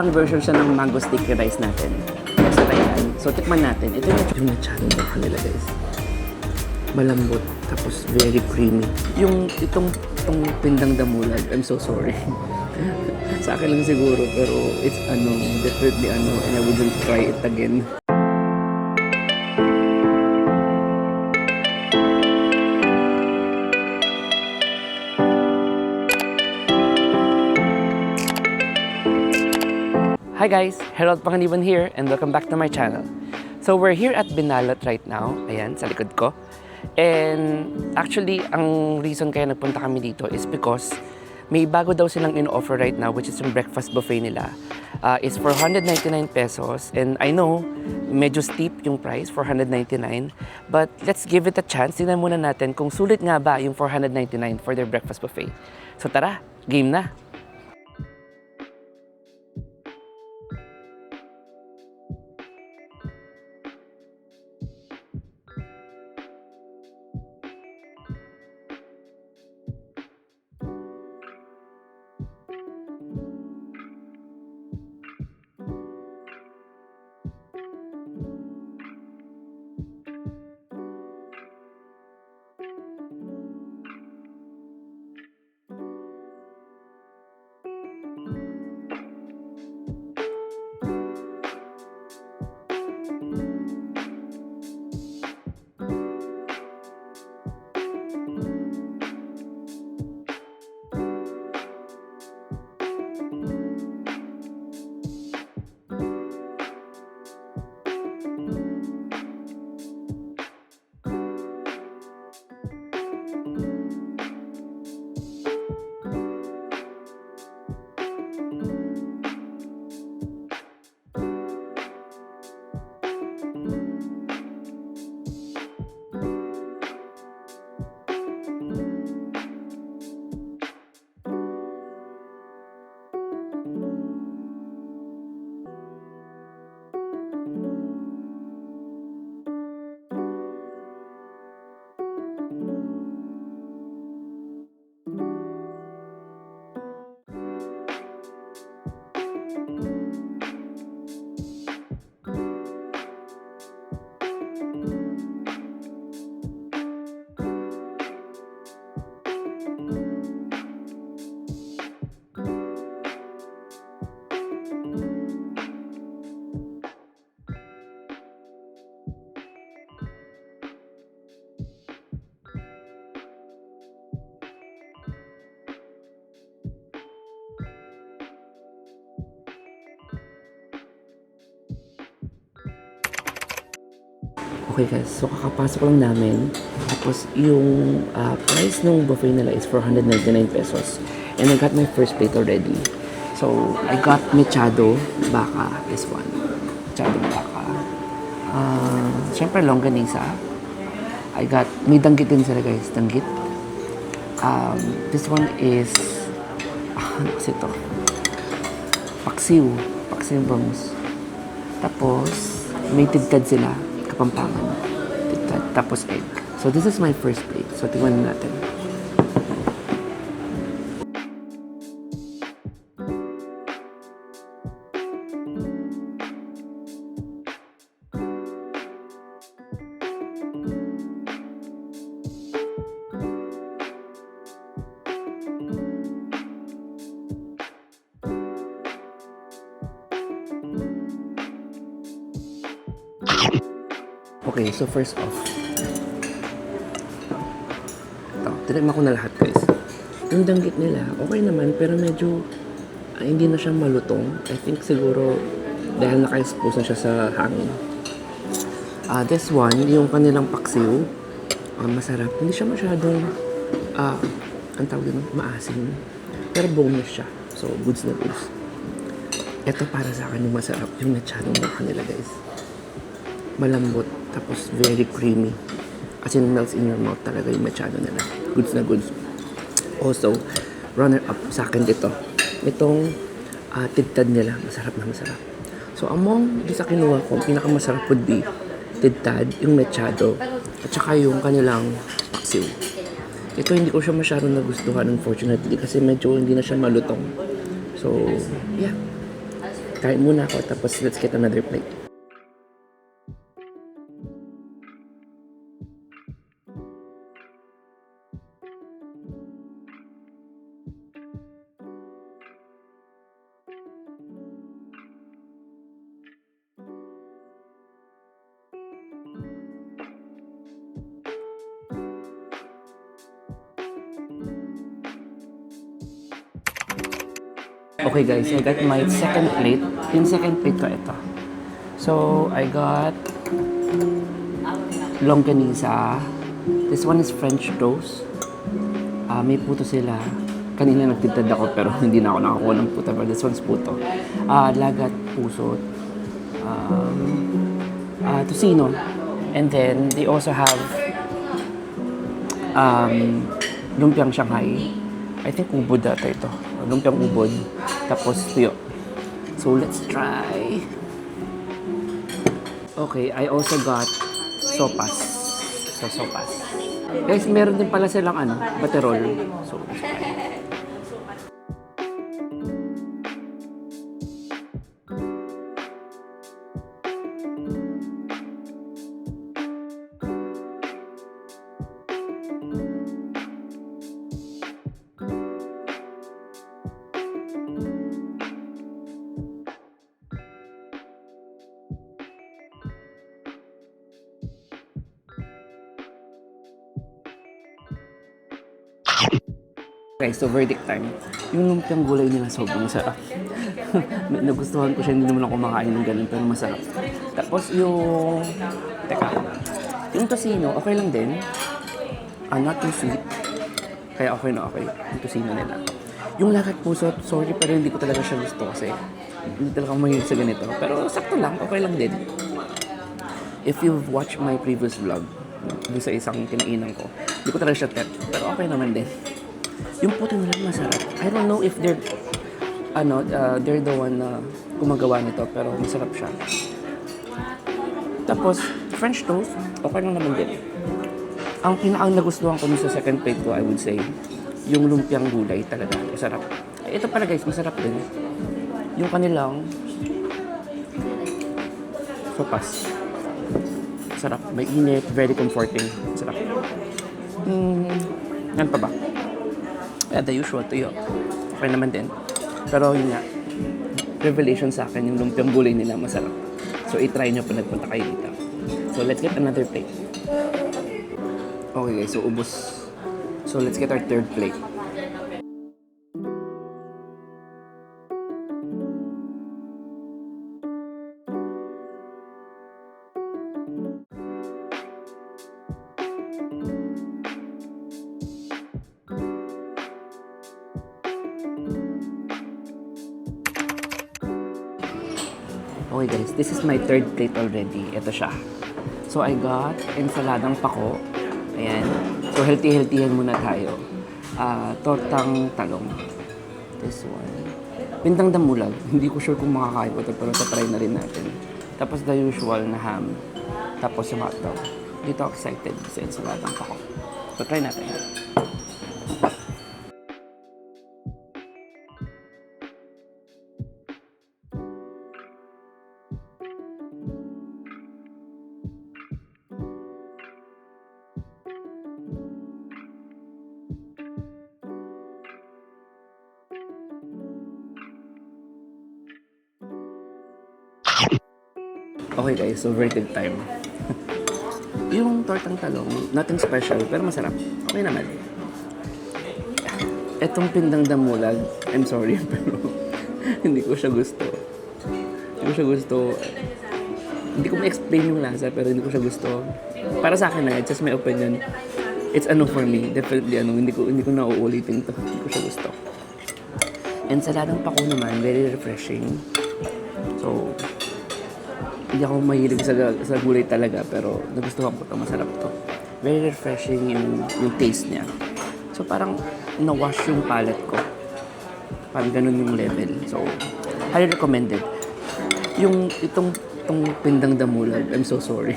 Ang version siya ng mango sticky rice natin. Sa Thailand. So, tikman natin. Ito yung nachano ng kanila, guys. Malambot, tapos very creamy. Yung itong, itong pindang damulag, I'm so sorry. Sa akin lang siguro, pero it's ano, definitely ano, and I wouldn't try it again. Hi guys, Harold Panganiban here and welcome back to my channel. So we're here at Binalot right now, ayan, sa likod ko. And actually, ang reason kaya nagpunta kami dito is because may bago daw silang in-offer right now which is yung breakfast buffet nila. Uh, is for 199 pesos and I know medyo steep yung price, 499. But let's give it a chance. Tingnan muna natin kung sulit nga ba yung 499 for their breakfast buffet. So tara, game na! Okay guys, so kakapasok lang namin. Tapos yung ah, price ng buffet nila is 499 pesos. And I got my first plate already. So, I got mechado baka, this one. Mechado baka. Uh, Siyempre, longganisa. I got, may danggit din sila guys, danggit. Um, this one is, ah, ano kasi ito? Paksiw. Paksiw bangus. Tapos, may tigtad sila, Tigtad, tapos egg. So, this is my first plate. So, tingnan natin. Okay, so first off. Ito, tinignan ko na lahat guys. Yung danggit nila, okay naman, pero medyo ah, hindi na siya malutong. I think siguro dahil naka-expose na siya sa hangin. Ah, this one, yung kanilang paksiw, ah, masarap. Hindi siya masyadong, ah, ang tawag dito, maasim. Pero bonus siya. So, goods na goods. Ito para sa akin yung masarap, yung mechado ng kanila guys malambot, tapos very creamy. As in, melts in your mouth talaga yung machado nila. Goods na goods. Also, runner-up sa akin dito. Itong uh, tigtad nila, masarap na masarap. So, among di sa kinuha ko, pinakamasarap would be tigtad, yung mechado, at saka yung kanilang paksiw. Ito hindi ko siya masyadong nagustuhan unfortunately kasi medyo hindi na siya malutong. So, yeah. kain muna ako, tapos let's get another plate. Okay guys, I got my second plate. Yung second plate ko ito. So, I got longganisa. This one is French toast. Ah, may puto sila. Kanina nagtitad ako pero hindi na ako nakakuha ng puto. But this one's puto. Ah, lagat, puso. Um, ah, tocino. And then, they also have um, lumpiang Shanghai. I think ubod data ito. Lumpiang ubod. Tapos tuyo. So, let's try. Okay, I also got sopas. So, sopas. Guys, meron din pala silang ano, baterol. So, let's try. Okay, so verdict time. Yung lumpiang gulay nila sobrang sarap. Nagustuhan ko siya, hindi naman ako kumakain ng ganun, pero masarap. Tapos yung... Teka. Yung tocino, okay lang din. Ah, not too sweet. Kaya okay na okay. Yung tocino nila. Yung lagat puso, sorry, pero hindi ko talaga siya gusto kasi hindi talaga mahilig sa ganito. Pero sakto lang, okay lang din. If you've watched my previous vlog, doon sa isang kinainan ko, hindi ko talaga siya tep, pero okay naman din. Yung puto nila masarap. I don't know if they're ano, uh, they're the one na gumagawa nito, pero masarap siya. Tapos, French toast, okay lang naman din. Ang pinakang nagustuhan ko sa second plate ko, I would say, yung lumpiang gulay talaga. Masarap. Eh, Ito pala guys, masarap din. Yung kanilang sopas. Sarap. May init, very comforting. Sarap. Hmm, yan pa ba? Yeah, the usual tuyo. Okay naman din. Pero yun nga, revelation sa akin, yung lumpiang gulay nila masarap. So, i-try nyo pa nagpunta kayo dito. So, let's get another plate. Okay guys, so ubos. So, let's get our third plate. Okay guys, this is my third plate already. Ito siya. So I got ensaladang pako. Ayan. So healthy-healthyhan muna tayo. Ah, tortang talong. This one. Pindang damulag. Hindi ko sure kung makakain ko ito pero try na rin natin. Tapos the usual na ham. Tapos yung hotdog. Dito excited sa ensaladang pako. So try natin. Okay guys, so verdict time. yung tortang talong, nothing special, pero masarap. Okay naman. Etong pindang damulag, I'm sorry, pero hindi ko siya gusto. Hindi ko siya gusto. Hindi ko ma-explain yung lasa, pero hindi ko siya gusto. Para sa akin na, it's just my opinion. It's ano for me, definitely ano, hindi ko hindi ko na uulitin to. Hindi ko siya gusto. Ensaladang pako naman, very refreshing. So, hindi ako mahilig sa, sa gulay talaga, pero nagustuhan ko ito, masarap to. Very refreshing yung, yung taste niya. So parang na-wash yung palate ko. Parang ganun yung level. So, highly recommended. Yung itong, itong pindang damulag, I'm so sorry.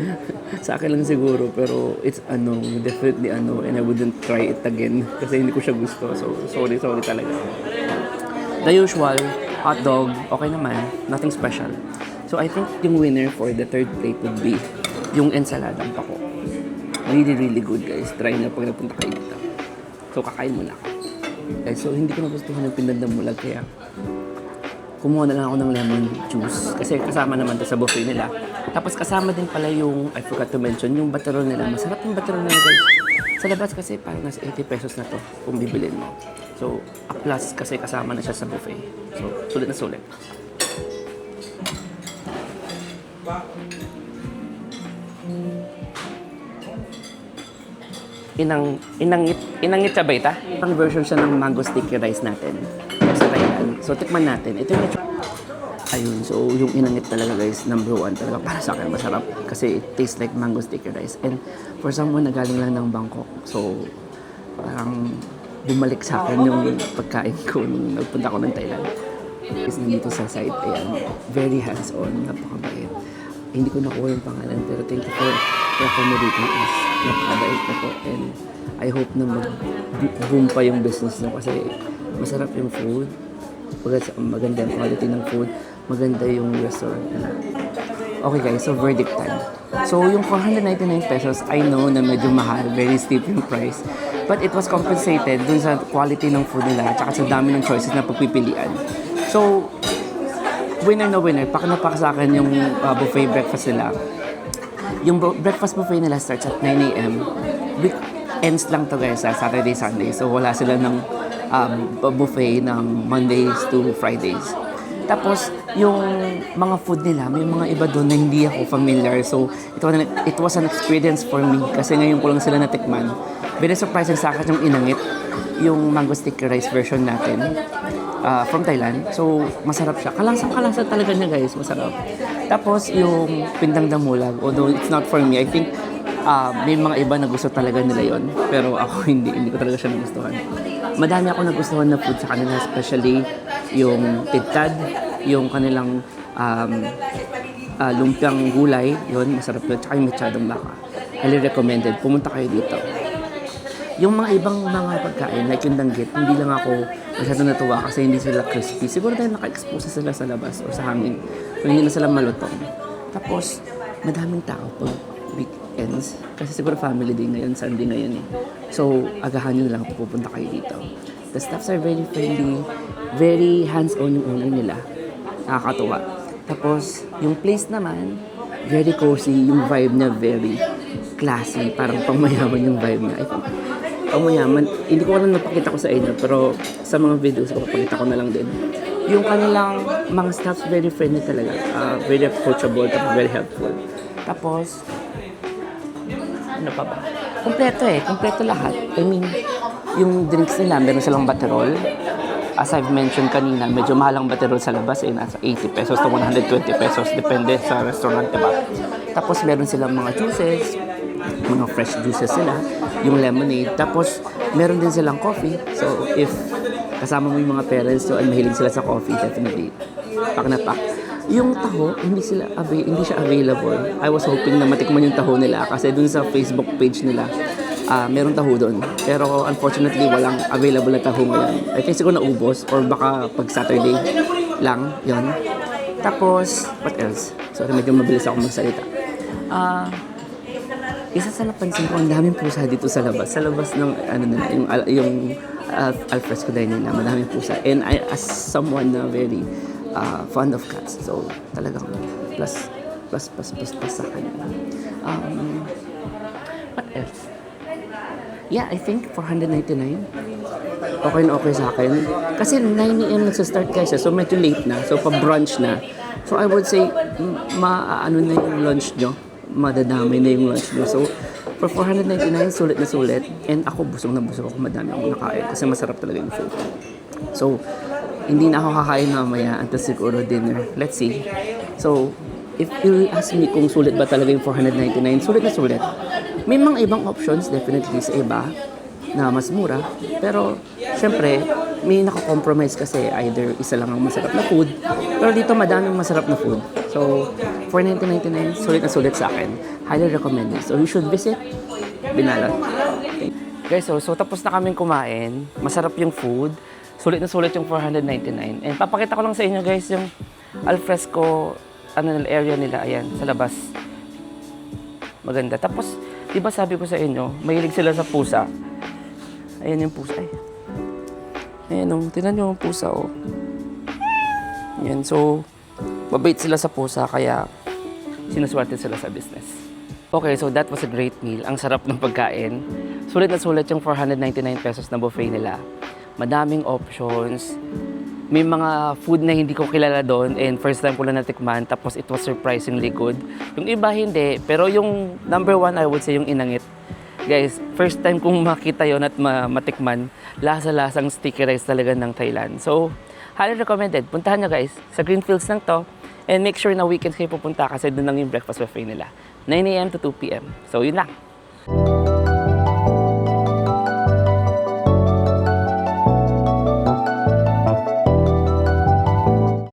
sa akin lang siguro, pero it's ano, definitely ano, and I wouldn't try it again kasi hindi ko siya gusto. So, sorry, sorry talaga. The usual, hot dog, okay naman. Nothing special. So I think yung winner for the third plate would be yung ensalada ang pako. Really, really good guys. Try na pag napunta kayo dito. So kakain muna ako. Guys, so hindi ko nagustuhan yung pinagdamulag kaya kumuha na lang ako ng lemon juice kasi kasama naman to sa buffet nila. Tapos kasama din pala yung, I forgot to mention, yung baterol nila. Masarap yung baterol nila guys. Sa labas kasi parang nasa 80 pesos na to kung bibilin mo. So, a plus kasi kasama na siya sa buffet. So, sulit na sulit. Inang, inangit, inangit siya ba ita? Ang version siya ng mango sticky rice natin. Sa Thailand. So, tikman natin. Ito yung Ayun, so yung inangit talaga guys, number one talaga para sa akin masarap kasi it tastes like mango sticky rice. And for someone na galing lang ng Bangkok, so parang bumalik sa akin yung pagkain ko nung nagpunta ko ng Thailand. Is nandito sa site, ayan, very hands-on, napakabait. Hindi ko nakuha yung pangalan, pero thank you for, accommodating us. Napakabait na po. And I hope na mag-boom pa yung business nyo kasi masarap yung food, maganda, yung quality ng food, maganda yung restaurant. Okay guys, so verdict time. So yung 499 pesos, I know na medyo mahal, very steep yung price. But it was compensated dun sa quality ng food nila at sa dami ng choices na pagpipilian. So, winner na winner, pak na pak sa akin yung uh, buffet breakfast nila. Yung bu- breakfast buffet nila starts at 9 a.m. Weekends lang to guys, sa Saturday, Sunday. So wala sila ng um, buffet ng Mondays to Fridays. Tapos, yung mga food nila, may mga iba doon na hindi ako familiar. So, it was, an, it was an experience for me kasi ngayon ko lang sila natikman. Very surprising sa akin yung inangit, yung mango sticky rice version natin uh, from Thailand. So, masarap siya. Kalasang-kalasa talaga niya guys, masarap. Tapos, yung pindang damulag, although it's not for me, I think uh, may mga iba na gusto talaga nila yon Pero ako hindi, hindi ko talaga siya nagustuhan. Madami ako nagustuhan na food sa kanila, especially yung tidtad, yung kanilang um, uh, lumpiang gulay, yon masarap yun, tsaka yung mechadong baka. Highly recommended, pumunta kayo dito. Yung mga ibang mga pagkain, like yung danggit, hindi lang ako masyado natuwa kasi hindi sila crispy. Siguro dahil naka-expose sila sa labas o sa hangin. So hindi na sila malutong. Tapos, madaming tao pag weekends. Kasi siguro family day ngayon, Sunday ngayon eh. So, agahan nyo lang kung pupunta kayo dito. The staffs are very friendly, very hands-on yung owner nila. Nakakatuwa. Tapos, yung place naman, very cozy, yung vibe niya very classy, parang pangmayaman yung vibe niya. I think, pangmayaman, hindi ko alam napakita ko sa inyo, pero sa mga videos ko, papakita ko na lang din. Yung kanilang mga staffs, very friendly talaga. Uh, very approachable, tapos very helpful. Tapos, ano pa ba? Kompleto eh. Kompleto lahat. I mean, yung drinks nila, meron silang baterol. As I've mentioned kanina, medyo mahal ang baterol sa labas eh. Nasa 80 pesos to 120 pesos. Depende sa restaurant, diba? Tapos meron silang mga juices, mga fresh juices sila, yung lemonade. Tapos meron din silang coffee. So if kasama mo yung mga parents so, and mahilig sila sa coffee, definitely pak na pak. Yung taho, hindi sila ava- hindi siya available. I was hoping na matikman yung taho nila kasi dun sa Facebook page nila, ah meron taho doon. Pero unfortunately, walang available na taho ngayon. I think siguro naubos or baka pag Saturday lang, yon. Tapos, what else? Sorry, medyo mabilis ako magsalita. Ah, isa sa napansin ko, ang daming pusa dito sa labas. Sa labas ng, ano nila, yung, yung uh, alfresco dining nila, madaming pusa. And I, as someone na very uh, fond of cats, so talagang plus, plus, plus, plus, plus sa kanya. Um, what else? Yeah, I think 499. Okay na okay sa akin. Kasi 9 a.m. nagsa-start guys, eh, so medyo late na. So pa-brunch na. So I would say, ma-ano na yung lunch nyo. Madadamay na yung lunch nyo. So, for 499, sulit na sulit. And ako, busog na busog ako. Madami akong nakain. Kasi masarap talaga yung food. So, hindi na ako kakain mamaya until siguro dinner. Let's see. So, if you ask me kung sulit ba talaga yung 499, sulit na sulit. May mga ibang options definitely sa iba na mas mura. Pero, syempre, may nakakompromise kasi either isa lang ang masarap na food. Pero dito madaming masarap na food. So, 499, sulit na sulit sa akin. Highly recommended. So, you should visit Binalot. Guys, so, so tapos na kaming kumain. Masarap yung food. Sulit na sulit yung 499. And papakita ko lang sa inyo guys yung alfresco ano area nila. Ayan, sa labas. Maganda. Tapos, di ba sabi ko sa inyo, mahilig sila sa pusa. Ayan yung pusa. Ay. Ayan o, tinan nyo yung pusa o. Ayan, so, mabait sila sa pusa kaya sinuswerte sila sa business. Okay, so that was a great meal. Ang sarap ng pagkain. Sulit na sulit yung 499 pesos na buffet nila. Madaming options. May mga food na hindi ko kilala doon and first time ko lang natikman tapos it was surprisingly good. Yung iba hindi, pero yung number one I would say yung inangit. Guys, first time kong makita yon at ma- matikman, lasa-lasang sticky rice talaga ng Thailand. So, highly recommended. Puntahan nyo guys sa Greenfields lang to. And make sure na weekends kayo pupunta kasi doon lang yung breakfast buffet nila. 9 a.m. to 2 p.m. So, yun lang.